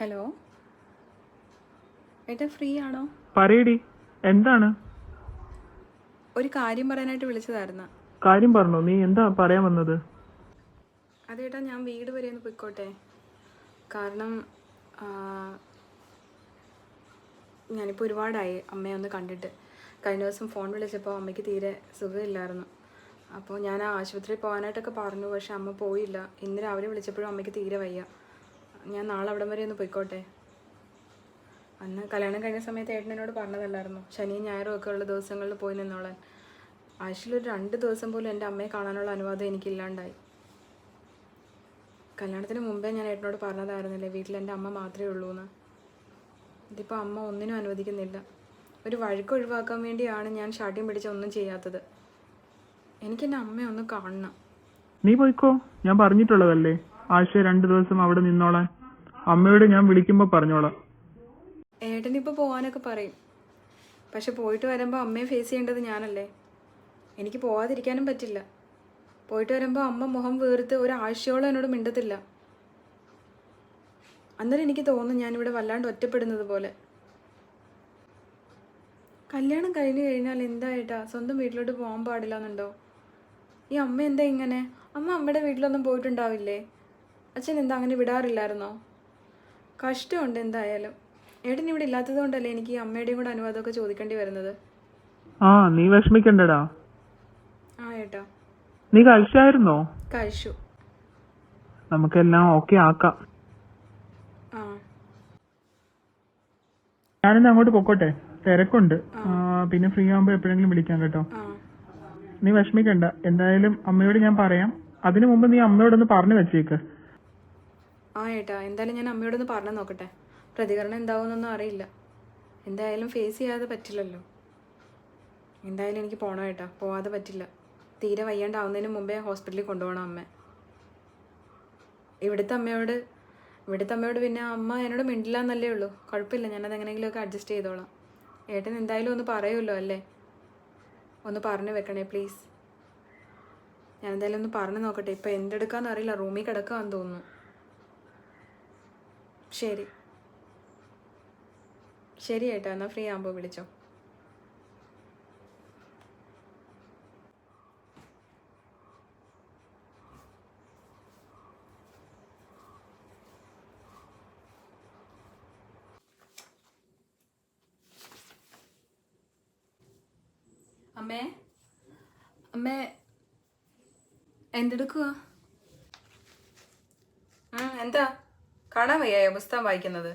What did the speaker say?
Hello? ഏട്ടാ free ആണോ? പറയടി എന്താണ്? ഒരു കാര്യം പറയാനായിട്ട് വിളിച്ചതായിരുന്നു. കാര്യം പറഞ്ഞു നീ എന്താ പറയാൻ വന്നത്? അതേട്ടാ ഞാൻ വീട് വരെ ഒന്ന് പോയിക്കോട്ടെ. കാരണം ആ, ഞാനിപ്പോൾ ഒരുപാടായി അമ്മയെ ഒന്ന് കണ്ടിട്ട്. കഴിഞ്ഞ ദിവസം ഫോൺ വിളിച്ചപ്പോൾ അമ്മയ്ക്ക് തീരെ സുഖമില്ലായിരുന്നു. അപ്പോൾ ഞാൻ ആ ആശുപത്രിയിൽ പോകാനായിട്ടൊക്കെ പറഞ്ഞു പക്ഷെ അമ്മ പോയില്ല. ഇന്ന് രാവിലെ വിളിച്ചപ്പോഴും അമ്മയ്ക്ക് തീരെ വയ്യ. ഞാൻ നാളെ അവിടം വരെ ഒന്ന് പോയിക്കോട്ടെ. അന്ന് കല്യാണം കഴിഞ്ഞ സമയത്ത് ഏട്ടനോട് പറഞ്ഞതല്ലായിരുന്നു. ശനിയും ഞായറും ഒക്കെ ഉള്ള ദിവസങ്ങളിൽ പോയി നിന്നോളാൻ. ആഴ്ചയിലൊരു രണ്ട് ദിവസം പോലും എന്റെ അമ്മയെ കാണാനുള്ള അനുവാദം എനിക്കില്ലാണ്ടായി. കല്യാണത്തിന് മുമ്പേ ഞാൻ ഏട്ടനോട് പറഞ്ഞതായിരുന്നില്ലേ വീട്ടിൽ എന്റെ അമ്മ മാത്രമേ ഉള്ളൂ എന്ന് ഇതിപ്പോൾ അമ്മ ഒന്നിനും അനുവദിക്കുന്നില്ല. ഒരു വഴക്ക് ഒഴിവാക്കാൻ വേണ്ടിയാണ് ഞാൻ ഷാഠ്യം പിടിച്ച ഒന്നും ചെയ്യാത്തത്. എനിക്ക് എന്റെ അമ്മയെ ഒന്ന് കാണണം. നീ പോയിക്കോ. ഞാൻ പറഞ്ഞിട്ടുള്ളതല്ലേ. ആഴ്ച രണ്ടു ദിവസം അവിടെ നിന്നോളാൻ. അമ്മയോട് ഞാൻ വിളിക്കുമ്പോ പറഞ്ഞോളാം. ഏട്ടനിപ്പോൾ പോകാനൊക്കെ പറയും. പക്ഷെ പോയിട്ട് വരുമ്പോൾ അമ്മയെ ഫേസ് ചെയ്യേണ്ടത് ഞാനല്ലേ? എനിക്ക് പോവാതിരിക്കാനും പറ്റില്ല. പോയിട്ട് വരുമ്പോൾ അമ്മ മുഖം വീർത്ത് ഒരാഴ്ചയോളം എന്നോട് മിണ്ടത്തില്ല. അന്നേരം എനിക്ക് തോന്നും ഞാനിവിടെ വല്ലാണ്ട് ഒറ്റപ്പെടുന്നത് പോലെ. കല്യാണം കഴിഞ്ഞു കഴിഞ്ഞാൽ എന്തായിട്ടാ സ്വന്തം വീട്ടിലോട്ട് പോകാൻ പാടില്ല എന്നുണ്ടോ ഈ അമ്മ എന്താ ഇങ്ങനെ? അമ്മ അമ്മയുടെ വീട്ടിലൊന്നും പോയിട്ടുണ്ടാവില്ലേ? അച്ഛൻ എന്താ അങ്ങനെ വിടാറില്ലായിരുന്നോ? കഷ്ടമുണ്ട് എന്തായാലും. ഏട്ടൻ ഇവിടെ ഇല്ലാത്തത് കൊണ്ടല്ലേ എനിക്ക് ഈ അമ്മയുടെയും കൂടെ അനുവാദമൊക്കെ ചോദിക്കേണ്ടി വരുന്നത്? ആ നീ വിഷമിക്കണ്ടടാ. ആ ഏട്ടാ. നീ കഴിച്ചായിരുന്നോ? കഴിച്ചു. നമുക്കെല്ലാം ഓക്കെ ആക്കാം. ആ. ഞാനിന്ന് അങ്ങോട്ട് പൊക്കോട്ടെ? തിരക്കുണ്ട്. ആ, പിന്നെ ഫ്രീ ആവുമ്പോ എപ്പോഴെങ്കിലും വിളിക്കാം കേട്ടോ. ആ. നീ വിഷമിക്കണ്ട. എന്തായാലും അമ്മയോട് ഞാൻ പറയാം. അതിനു മുമ്പ് നീ അമ്മയോടൊന്ന് പറഞ്ഞു വെച്ചേക്ക്. ആ ഏട്ടാ എന്തായാലും ഞാൻ അമ്മയോടൊന്ന് പറഞ്ഞു നോക്കട്ടെ. പ്രതികരണം എന്താവുമെന്നൊന്നും അറിയില്ല. എന്തായാലും ഫേസ് ചെയ്യാതെ പറ്റില്ലല്ലോ. എന്തായാലും എനിക്ക് പോകണം ഏട്ടാ പോവാതെ പറ്റില്ല. തീരെ വയ്യാണ്ടാവുന്നതിന് മുമ്പേ ഹോസ്പിറ്റലിൽ കൊണ്ടുപോകണം അമ്മ. ഇവിടുത്തെ അമ്മയോട് ഇവിടുത്തെ അമ്മയോട് പിന്നെ അമ്മ എന്നോട് മിണ്ടില്ല എന്നല്ലേ ഉള്ളൂ. കുഴപ്പമില്ല ഞാനത് എങ്ങനെയെങ്കിലുമൊക്കെ അഡ്ജസ്റ്റ് ചെയ്തോളാം. ഏട്ടൻ എന്തായാലും ഒന്ന് പറയുമല്ലോ അല്ലേ? ഒന്ന് പറഞ്ഞു വെക്കണേ പ്ലീസ് ഞാൻ എന്തായാലും ഒന്ന് പറഞ്ഞു നോക്കട്ടെ ഇപ്പം എന്തെടുക്കാന്ന് അറിയില്ല റൂമിൽ കിടക്കാന്ന് തോന്നുന്നു. ശരി. ശരി ഏട്ടാ എന്നാൽ ഫ്രീ ആകുമ്പോൾ വിളിച്ചോ. അമ്മേ അമ്മേ എന്തെടുക്കുക എന്താ? കാണാൻ പുസ്തകം വായിക്കുന്നത്?